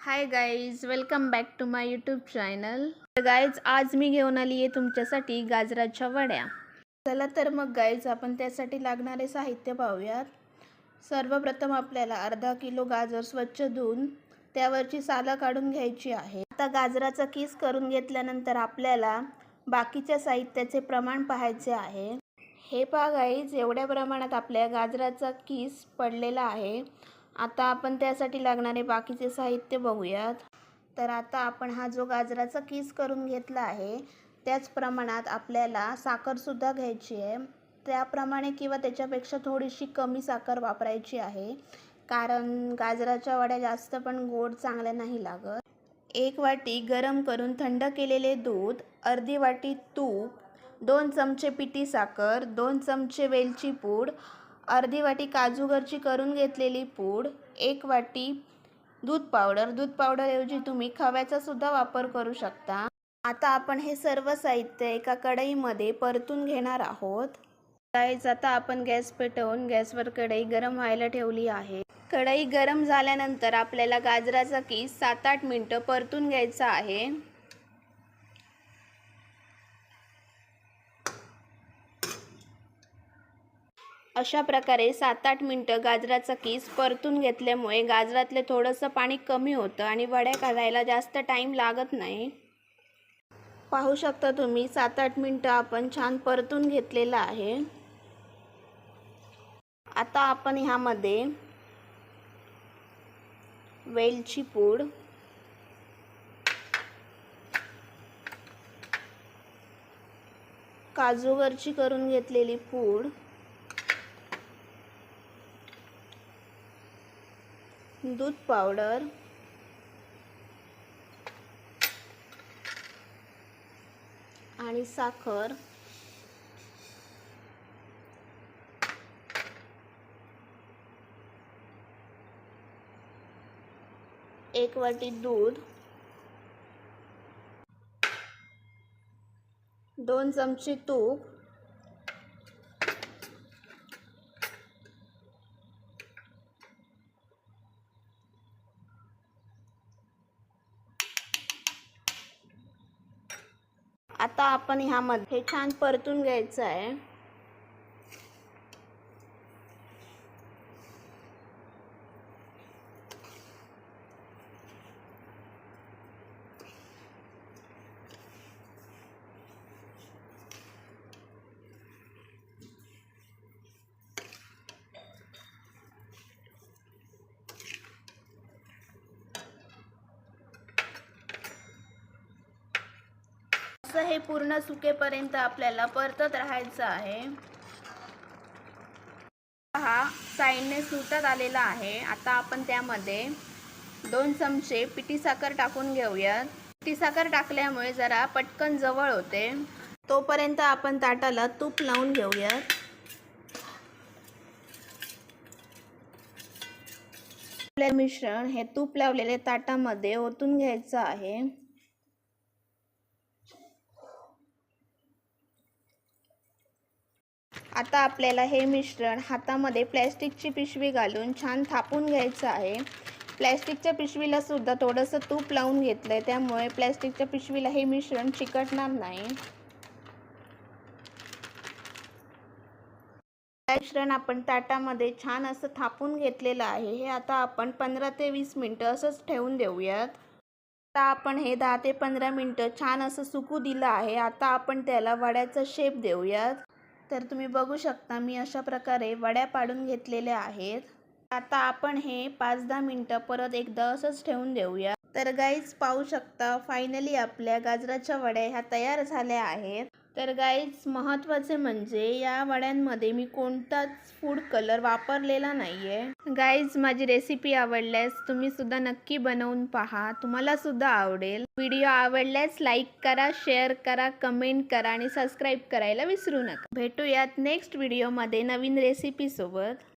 Hi guys welcome back to my YouTube channel तर guys आज मी घेऊन आली आहे तुमच्यासाठी गाजराच्या वड्या. चला तर मग गाईज आपण त्यासाठी लागणारे साहित्य पाहूयात. सर्वप्रथम आपल्याला अर्धा किलो गाजर स्वच्छ धुवून त्यावरची सालं काढून घ्यायची आहे. आता गाजराचा किस करून घेतल्यानंतर आपल्याला बाकीच्या साहित्याचे प्रमाण पाहायचे आहे. हे पहा गाईज एवढ्या प्रमाणात आपल्या गाजराचा किस पडलेला आहे. आता आपण त्यासाठी लागणारे बाकीचे साहित्य बघूयात. तर आता आपण हा जो गाजराचा किस करून घेतला आहे त्याच प्रमाणात आपल्याला साखरसुद्धा घ्यायची आहे. त्याप्रमाणे किंवा त्याच्यापेक्षा थोडीशी कमी साखर वापरायची आहे. कारण गाजराच्या वड्या जास्त पण गोड चांगल्या नाही लागत. एक वाटी गरम करून थंड केलेले दूध अर्धी वाटी तूप दोन चमचे पिठी साखर दोन चमचे वेलची पूड अर्धी वाटी काजूगरची करून घेतलेली पूड एक वाटी दूध पावडर. दूध पावडरऐवजी तुम्ही खव्याचा सुद्धा वापर करू शकता. आता आपण हे सर्व साहित्य एका कढईमध्ये परतून घेणार आहोत. गाईज आता आपण गॅस पेटवून गॅसवर कढई गरम व्हायला ठेवली आहे. कढई गरम झाल्यानंतर आपल्याला गाजराचा किस सात आठ मिनटं परतून घ्यायचा आहे. अशा प्रकारे सात आठ मिनटं गाजराचा कीस परतून घेतल्यामुळे गाजरातले थोडंसं पाणी कमी होतं आणि वड्या काढायला जास्त टाईम लागत नाही. पाहू शकता तुम्ही सात आठ मिनटं आपण छान परतून घेतलेलं आहे. आता आपण ह्यामध्ये वेलची पूड काजूवरची करून घेतलेली पूड दूध पावडर. आणि साखर. एक वाटी दूध. दोन चमचे तूप. आता आपण ह्यामध्ये छान परतून घ्यायचं आहे असं हे पूर्ण सुकेपर्यंत आपल्याला परतत राहायचं आहे. हा साईडने सुटत आलेला आहे. आता आपण त्यामध्ये दोन चमचे पिठी साखर टाकून घेऊयात. पिठी साखर टाकल्यामुळे जरा पटकन जवळ होते. तोपर्यंत आपण ताटाला तूप लावून घेऊयात. आपले मिश्रण हे तूप लावलेले ताटामध्ये ओतून घ्यायचं आहे. आता आपल्याला हे मिश्रण हातामध्ये प्लॅस्टिकची पिशवी घालून छान थापून घ्यायचं आहे. प्लॅस्टिकच्या पिशवीला सुद्धा थोडंसं तूप लावून घेतलं आहे त्यामुळे प्लॅस्टिकच्या पिशवीला हे मिश्रण चिकटणार नाही. मिश्रण आपण ताटामध्ये छान असं थापून घेतलेलं आहे. हे आता आपण पंधरा ते वीस मिनटं असंच ठेवून देऊयात. आता आपण हे दहा ते पंधरा मिनटं छान असं सुकू दिलं आहे. आता आपण त्याला वड्याचा शेप देऊयात. तर तुम्ही बघू शकता मी अशा प्रकारे वड्या पाडून घेतलेल्या आहेत. आता आपण हे पाच दहा मिनटं परत एकदा असंच ठेवून देऊया. तर गाईज पाहू शकता फायनली आपल्या गाजराच्या वड्या ह्या तयार झाल्या आहेत. तर गाईज महत्त्वाचे म्हणजे या वड्यांमध्ये मी कोणताच फूड कलर वापरलेला नाही आहे गाईज माझी रेसिपी आवडल्यास तुम्ही सुद्धा नक्की बनवून पहा. तुम्हाला सुद्धा आवडेल. व्हिडिओ आवडल्यास लाईक करा शेअर करा कमेंट करा आणि सबस्क्राईब करायला विसरू नका. भेटूयात नेक्स्ट व्हिडिओमध्ये नवीन रेसिपीसोबत